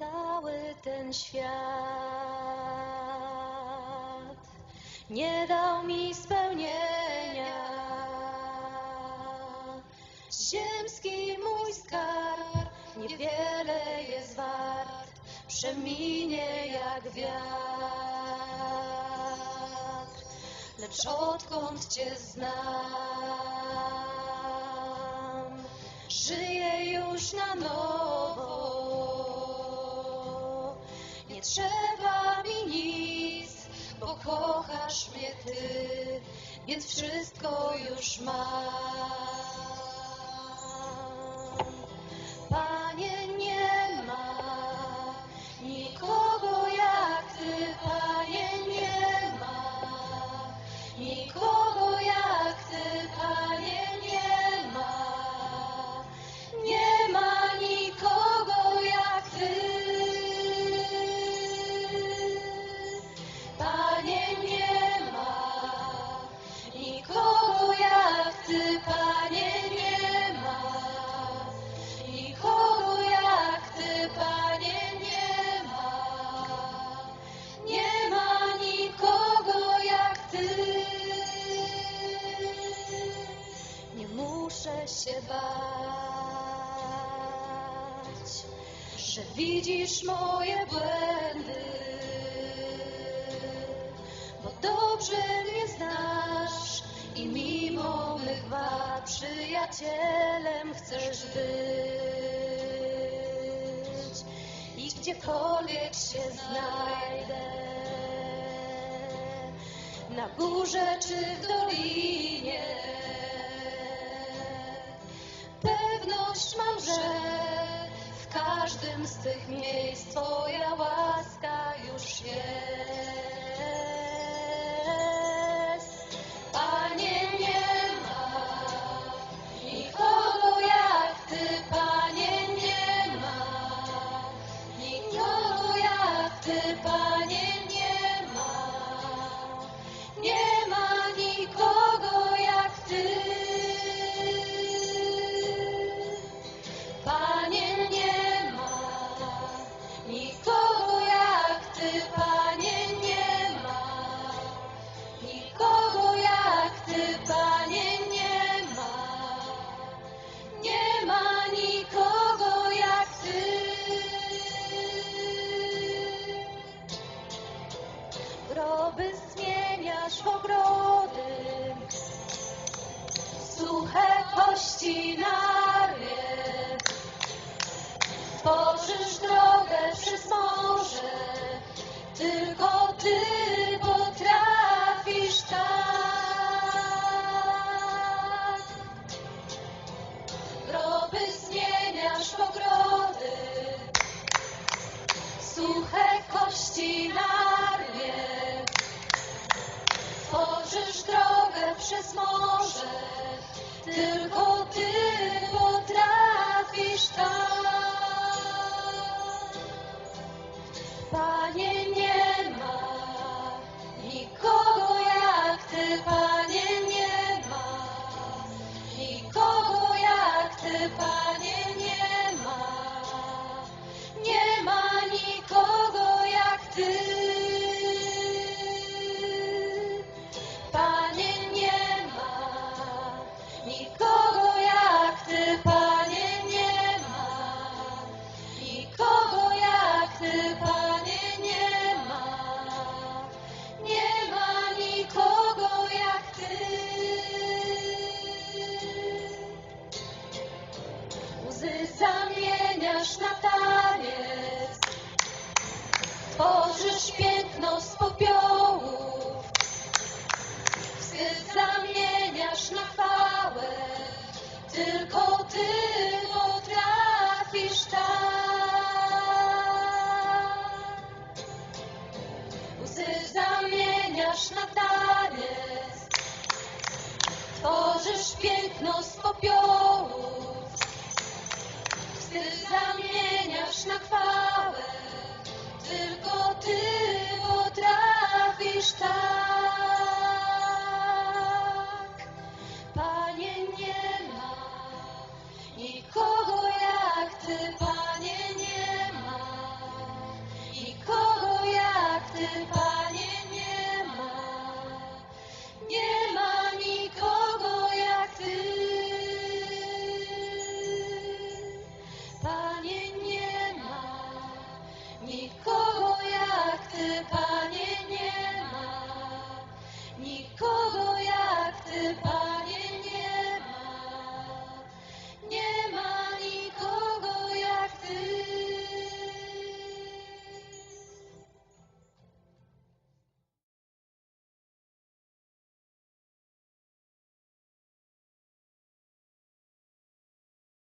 Cały ten świat nie dał mi spełnienia. Ziemski mój skarb niewiele jest wart, przeminie jak wiatr. Lecz odkąd Cię znam, żyję już na nowo trzeba mi nic, bo kochasz mnie Ty, więc wszystko już masz. że widzisz moje błędy, bo dobrze mnie znasz i mimo mych wad przyjacielem chcesz być. I gdziekolwiek się znajdę, na górze czy w dolinie, pewność mam, że każdym z tych miejsc Twoja Dąby zmieniasz w ogrody, suche kości na tratar.